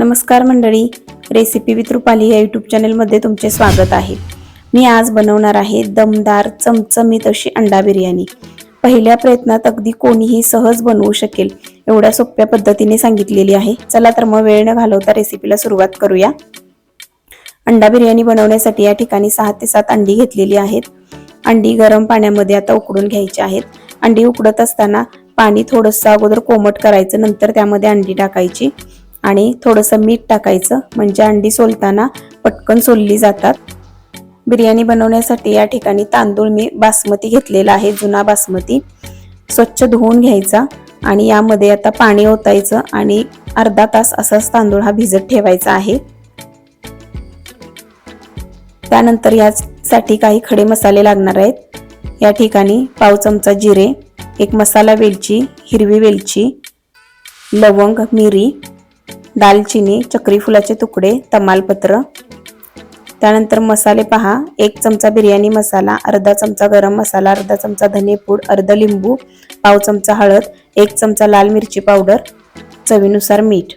नमस्कार मंडळी recipe with Rupali या यूट्यूब चॅनलमध्ये तुमचे स्वागत आहे. मी आज बनवणार आहे दमदार चमचमीत अशी अंडा बिर्याणी. पहिल्या प्रयत्नात अगदी कोणीही सहज बनवू शकेल एवढ्या सोप्या पद्धतीने सांगितलेली आहे. चला तर मग वेळ न घालवता रेसिपीला सुरुवात करूया. अंडा बिर्याणी बनवण्यासाठी या ठिकाणी सहा ते सात अंडी घेतलेली आहेत. अंडी गरम पाण्यामध्ये आता उकडून घ्यायची आहेत. अंडी उकडत असताना पाणी थोडंसं अगोदर कोमट करायचं नंतर त्यामध्ये अंडी टाकायची. आणि थोडंसं मीठ टाकायचं. म्हणजे अंडी सोलताना पटकन सोलली जातात. बिर्याणी बनवण्यासाठी या ठिकाणी तांदूळ मी बासमती घेतलेला आहे जुना बासमती. स्वच्छ धुवून घ्यायचा आणि यामध्ये आता पाणी ओतायचं आणि अर्धा तास असाच तांदूळ हा भिजत ठेवायचा आहे. त्यानंतर यासाठी काही खडे मसाले लागणार आहेत. या ठिकाणी पाव चमचा जिरे एक मसाला वेलची हिरवी वेलची लवंग मिरी दालचिनी चक्री फुलाचे तुकडे तमालपत्र. त्यानंतर मसाले पहा. एक चमचा बिर्याणी मसाला अर्धा चमचा गरम मसाला अर्धा चमचा धनेपूड अर्ध लिंबू पाव चमचा हळद एक चमचा लाल मिरची पावडर चवीनुसार मीठ.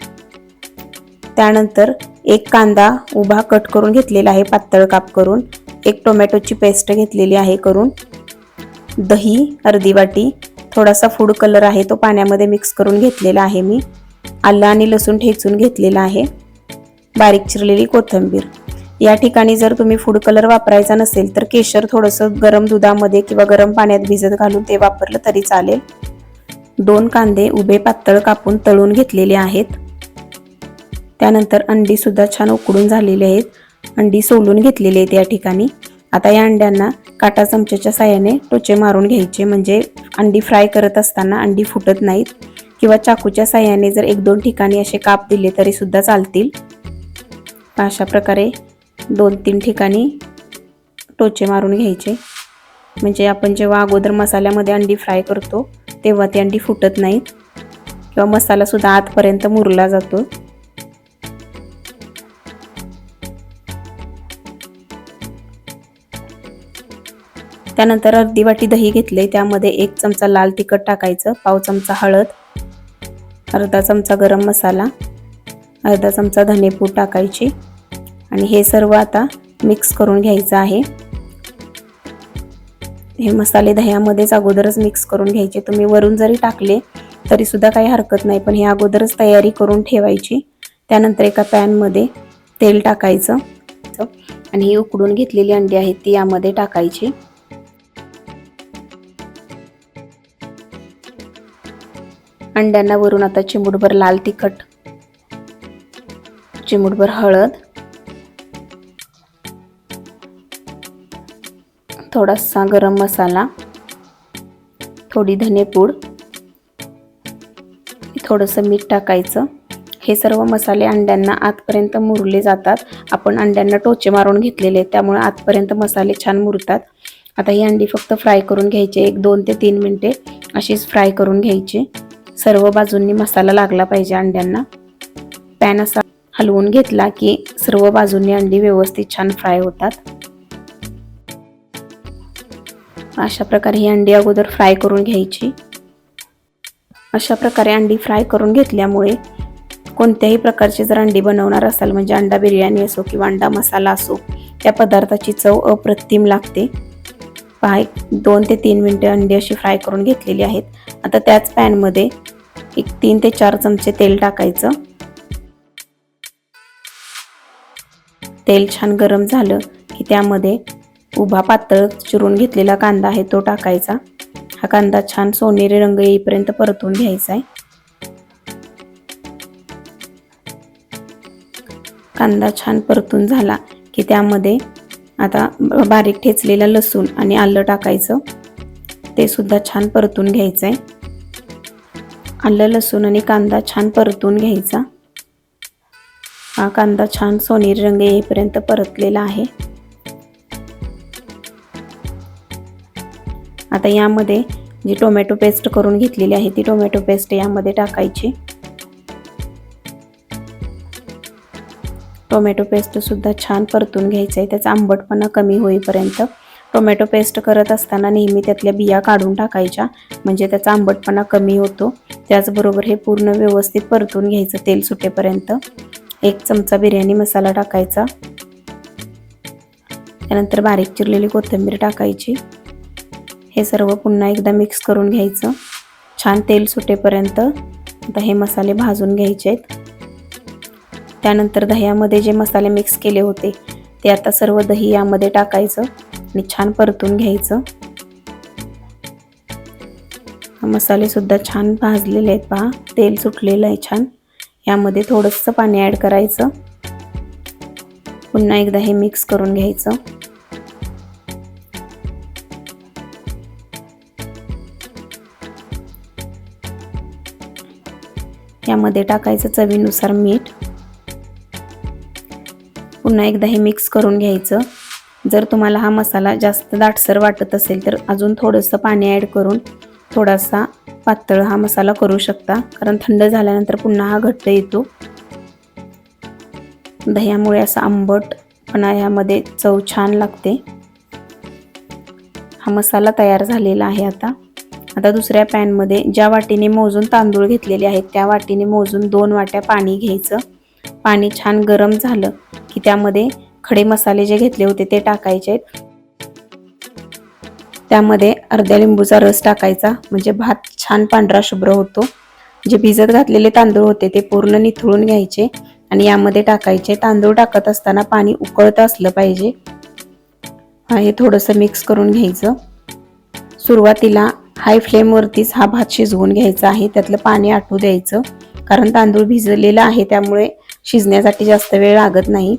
त्यानंतर एक कांदा उभा कट करून घेतलेला आहे पातळ काप करून. एक टोमॅटोची पेस्ट घेतलेली आहे करून. दही अर्धी वाटी. थोडासा फूड कलर आहे तो पाण्यामध्ये मिक्स करून घेतलेला आहे मी. आलं आणि लसूण ठेचून घेतलेला आहे. बारीक चिरलेली कोथिंबीर. या ठिकाणी जर तुम्ही फूड कलर वापरायचा नसेल तर केशर थोडंसं गरम दुधामध्ये किंवा गरम पाण्यात भिजत घालून ते वापरलं तरी चालेल. दोन कांदे उभे पातळ कापून तळून घेतलेले आहेत. त्यानंतर अंडी सुद्धा छान उकडून झालेली आहेत. अंडी सोलून घेतलेली आहेत या ठिकाणी. आता या अंड्यांना काटा चमच्याच्या साह्याने टोचे मारून घ्यायचे. म्हणजे अंडी फ्राय करत असताना अंडी फुटत नाहीत. किंवा चाकूच्या साह्याने जर एक दोन ठिकाणी असे काप दिले तरी सुद्धा चालतील. अशा प्रकारे दोन तीन ठिकाणी टोचे मारून घ्यायचे. म्हणजे आपण जेव्हा अगोदर मसाल्यामध्ये अंडी फ्राय करतो तेव्हा ती अंडी फुटत नाहीत. किंवा मसालासुद्धा आतपर्यंत मुरला जातो. त्यानंतर अर्धी वाटी दही घेतले त्यामध्ये एक चमचा लाल तिखट टाकायचं पाव चमचा हळद अर्धा चमचा गरम मसाला अर्धा चमचा धनेपूड टाकायची आणि हे सर्व आता मिक्स करून घ्यायचं आहे. हे मसाले दह्यामध्येच अगोदरच मिक्स करून घ्यायचे. तुम्ही वरून जरी टाकले तरी सुद्धा काही हरकत नाही पण हे अगोदरच तयारी करून ठेवायची. त्यानंतर एका पॅनमध्ये तेल टाकायचं. आणि ही उकडून घेतलेली अंडी आहेत ती यामध्ये टाकायची. अंड्यांना वरून आता चिमूटभर लाल तिखट चिमूटभर हळद थोडासा गरम मसाला थोडी धनेपूड थोडंसं मीठ टाकायचं. हे सर्व मसाले अंड्यांना आतपर्यंत मुरले जातात. आपण अंड्यांना टोचे मारून घेतलेले आहेत त्यामुळे आतपर्यंत मसाले छान मुरतात. आता ही अंडी फक्त फ्राय करून घ्यायची एक दोन ते तीन मिनटे अशीच फ्राय करून घ्यायची. सर्व बाजूंनी मसाला लागला पाहिजे अंड्यांना. पॅन असा हलवून घेतला की सर्व बाजूंनी अंडी व्यवस्थित छान फ्राय होतात. अशा प्रकारे ही अंडी अगोदर फ्राय करून घ्यायची. अशा प्रकारे अंडी फ्राय करून घेतल्यामुळे कोणत्याही प्रकारची जर अंडी बनवणार असाल म्हणजे अंडा बिर्याणी असो किंवा अंडा मसाला असो त्या पदार्थाची चव अप्रतिम लागते. पहा एक दोन ते तीन मिनटे अंडी अशी फ्राय करून घेतलेली आहेत. आता त्याच पॅनमध्ये एक तीन ते चार चमचे तेल टाकायचं. तेल छान गरम झालं की त्यामध्ये उभा पातळ चिरून घेतलेला कांदा आहे तो टाकायचा. हा कांदा छान सोनेरी रंग येईपर्यंत परतून घ्यायचा आहे. कांदा छान परतून झाला की त्यामध्ये आता बारीक ठेचलेला लसूण आणि आलं टाकायचं. ते सुद्धा छान परतून घ्यायचं आहे आलं लसूण आणि कांदा छान परतून घ्यायचा. हा कांदा छान सोनेरी रंग येईपर्यंत परतलेला आहे. आता यामध्ये जी टोमॅटो पेस्ट करून घेतलेली आहे ती टोमॅटो पेस्ट यामध्ये टाकायची. टोमॅटो पेस्टसुद्धा छान परतून घ्यायचं आहे. त्याचा आंबटपणा कमी होईपर्यंत टोमॅटो पेस्ट करत असताना नेहमी त्यातल्या बिया काढून टाकायच्या. म्हणजे त्याचा आंबटपणा कमी होतो. त्याचबरोबर हे पूर्ण व्यवस्थित परतून घ्यायचं तेल सुटेपर्यंत. एक चमचा बिर्याणी मसाला टाकायचा. त्यानंतर बारीक चिरलेली कोथिंबीर टाकायची. हे सर्व पुन्हा एकदा मिक्स करून घ्यायचं. छान तेल सुटेपर्यंत आता हे मसाले भाजून घ्यायचे आहेत. त्यानंतर दह्यामध्ये जे मसाले मिक्स केले होते ते आता सर्व दही यामध्ये टाकायचं. आणि छान परतून घ्यायचं. मसालेसुद्धा छान भाजलेले आहेत पहा. तेल सुटलेलं आहे छान. यामध्ये थोडंसं पाणी ॲड करायचं. पुन्हा एकदा हे मिक्स करून घ्यायचं. यामध्ये टाकायचं चवीनुसार मीठ. पुन्हा एकदा हे मिक्स करून घ्यायचं. जर तुम्हाला हा मसाला जास्त दाटसर वाटत असेल तर अजून थोडंसं पाणी ॲड करून थोडासा पातळ हा मसाला करू शकता. कारण थंड झाल्यानंतर पुन्हा हा घट्ट येतो. दह्यामुळे असा आंबटपणा ह्यामध्ये चव छान लागते. हा मसाला तयार झालेला आहे आता. आता दुसऱ्या पॅनमध्ये ज्या वाटीने मोजून तांदूळ घेतलेले आहेत त्या वाटीने मोजून दोन वाट्या पाणी घ्यायचं. पाणी छान गरम झालं. की त्यामध्ये खडे मसाले जे घेतले होते ते टाकायचे आहेत. त्यामध्ये अर्ध्या लिंबूचा रस टाकायचा म्हणजे भात छान पांढरा शुभ्र होतो. जे भिजत घातलेले तांदूळ होते ते पूर्ण निथळून घ्यायचे आणि यामध्ये टाकायचे तांदूळ टाकत असताना पाणी उकळत असलं पाहिजे. हे थोडंसं मिक्स करून घ्यायचं. सुरुवातीला हाय फ्लेमवरतीच हा भात शिजवून घ्यायचा आहे त्यातलं पाणी आटू द्यायचं. कारण तांदूळ भिजलेला आहे त्यामुळे शिजण्यासाठी जास्त वेळ लागत नाही.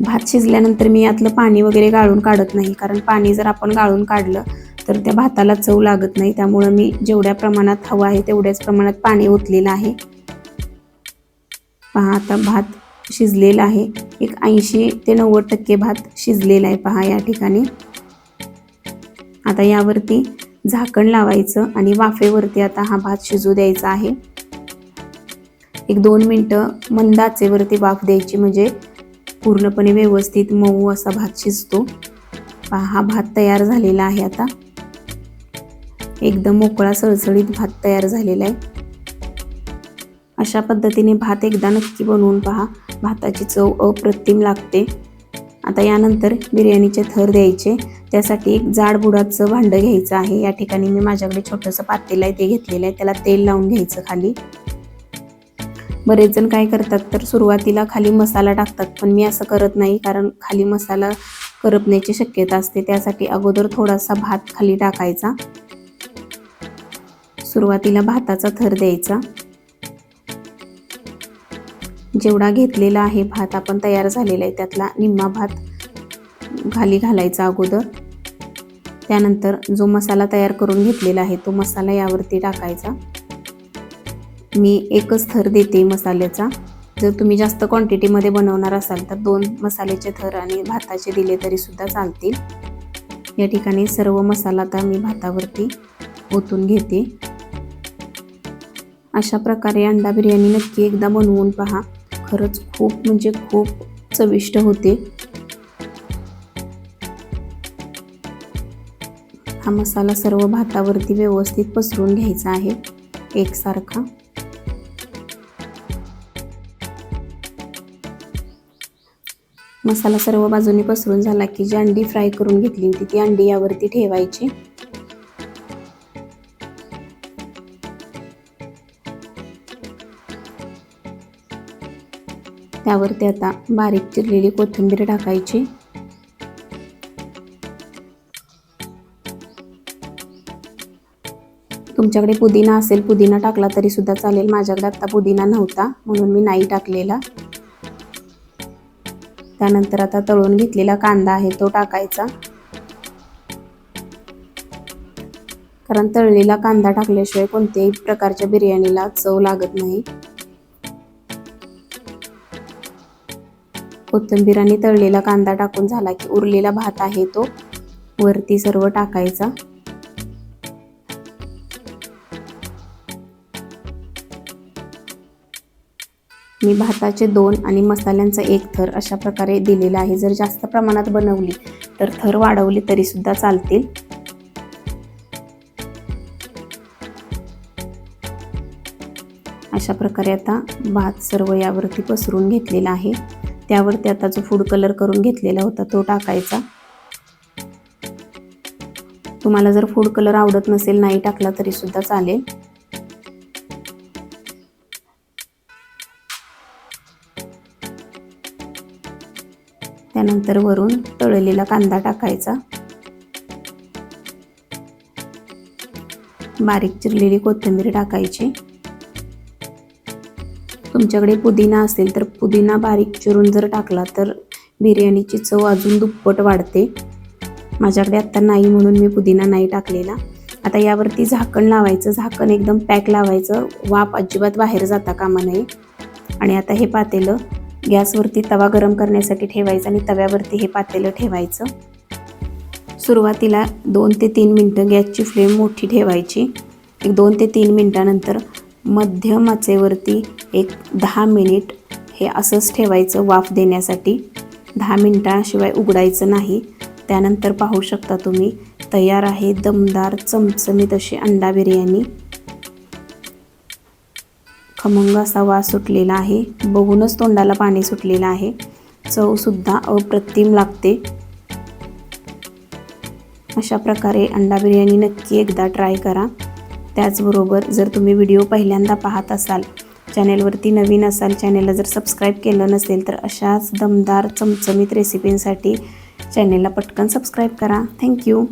भात शिजल्यानंतर मी यातलं पाणी वगैरे गाळून काढत नाही. कारण पाणी जर आपण गाळून काढलं तर त्या भाताला चव लागत नाही. त्यामुळं मी जेवढ्या प्रमाणात हवं आहे तेवढ्याच प्रमाणात पाणी ओतलेलं आहे. पहा आता भात शिजलेला आहे. एक ऐंशी ते नव्वद टक्के भात शिजलेला आहे पहा या ठिकाणी. आता यावरती झाकण लावायचं आणि वाफेवरती आता हा भात शिजू द्यायचा आहे. एक दोन मिनटं मंद आचेवरती वाफ द्यायची म्हणजे पूर्णपणे व्यवस्थित मऊ असा भात शिजतो. पहा हा भात तयार झालेला आहे आता. एकदम मोकळा सळसळीत भात तयार झालेला आहे. अशा पद्धतीने भात एकदा नक्की बनवून पहा. भाताची चव अप्रतिम लागते. आता यानंतर बिर्याणीचे थर द्यायचे. त्यासाठी एक जाड बुडाचं भांडं घ्यायचं आहे. या ठिकाणी मी माझ्याकडे छोटंसं पातेलं आहे ते घेतलेलं आहे. त्याला तेल लावून घ्यायचं खाली. बरेच जण काय करतात तर सुरुवातीला खाली मसाला टाकतात पण मी असं करत नाही कारण खाली मसाला करपण्याची शक्यता असते. त्यासाठी अगोदर थोडासा भात खाली टाकायचा. सुरुवातीला भाताचा थर द्यायचा. जेवढा घेतलेला आहे भात आपण तयार झालेला आहे त्यातला निम्मा भात खाली घालायचा अगोदर. त्यानंतर जो मसाला तयार करून घेतलेला आहे तो मसाला यावरती टाकायचा. मी एकच थर देते मसाल्याचा. जर तुम्ही जास्त क्वांटिटीमध्ये बनवणार असाल तर दोन मसाल्याचे थर आणि भाताचे दिले तरीसुद्धा चालतील. या ठिकाणी सर्व मसाला आता मी भातावरती ओतून घेते. अशा प्रकारे अंडा बिर्याणी नक्की एकदा बनवून पहा. खरंच खूप म्हणजे खूप चविष्ट होते. हा मसाला सर्व भातावरती व्यवस्थित पसरून घ्यायचा आहे. एकसारखा. मसाला सर्व बाजूने पसरून झाला की जी अंडी फ्राय करून घेतली होती ती अंडी यावरती ठेवायची. त्यावरती आता बारीक चिरलेली कोथिंबीर टाकायची. तुमच्याकडे पुदिना असेल पुदिना टाकला तरी सुद्धा चालेल. माझ्याकडे आता पुदिना नव्हता म्हणून मी नाही टाकलेला. त्यानंतर आता तळून घेतलेला कांदा आहे तो टाकायचा. कारण तळलेला कांदा टाकल्याशिवाय कोणत्याही प्रकारच्या बिर्याणीला चव लागत नाही. कोथिंबीर आणि तळलेला कांदा टाकून झाला की उरलेला भात आहे तो वरती सर्व टाकायचा. मी भाताचे दोन आणि मसाल्यांचा एक थर अशा प्रकारे दिलेला आहे. जर जास्त प्रमाणात बनवली तर थर वाढवले तरी सुद्धा चालतील. अशा प्रकारे आता भात सर्व यावरती पसरून घेतलेला आहे. त्यावरती आता जो फूड कलर करून घेतलेला होता तो टाकायचा. तुम्हाला जर फूड कलर आवडत नसेल नाही टाकला तरी सुद्धा चालेल. त्यानंतर वरून तळलेला कांदा टाकायचा. बारीक चिरलेली कोथिंबीर टाकायची. तुमच्याकडे पुदिना असेल तर पुदिना बारीक चिरून जर टाकला तर बिर्याणीची चव अजून दुप्पट वाढते. माझ्याकडे आत्ता नाही म्हणून मी पुदिना नाही टाकलेला. आता यावरती झाकण लावायचं. झाकण एकदम पॅक लावायचं. वाफ अजिबात बाहेर जाता कामा नये. आणि आता हे पातेलं गॅसवरती तवा गरम करण्यासाठी ठेवायचं आणि तव्यावरती हे पातेलं ठेवायचं. सुरुवातीला दोन ते तीन मिनटं गॅसची फ्लेम मोठी ठेवायची. एक दोन ते तीन मिनटानंतर मध्यम आचेवरती एक दहा मिनिट हे असंच ठेवायचं वाफ देण्यासाठी. दहा मिनटाशिवाय उघडायचं नाही. त्यानंतर पाहू शकता तुम्ही तयार आहे दमदार चमचमीत अशी अंडा बिर्याणी. खमंग असा वास सुटलेला आहे. बघूनच तोंडाला पाणी सुटलेलं आहे. चवसुद्धा अप्रतिम लागते. अशा प्रकारे अंडा बिर्याणी नक्की एकदा ट्राय करा. त्याचबरोबर जर तुम्ही व्हिडिओ पहिल्यांदा पाहत असाल चॅनेलवरती नवीन असाल चॅनेलला जर सबस्क्राईब केलं नसेल तर अशाच दमदार चमचमीत रेसिपींसाठी चॅनेलला पटकन सबस्क्राईब करा. थँक्यू.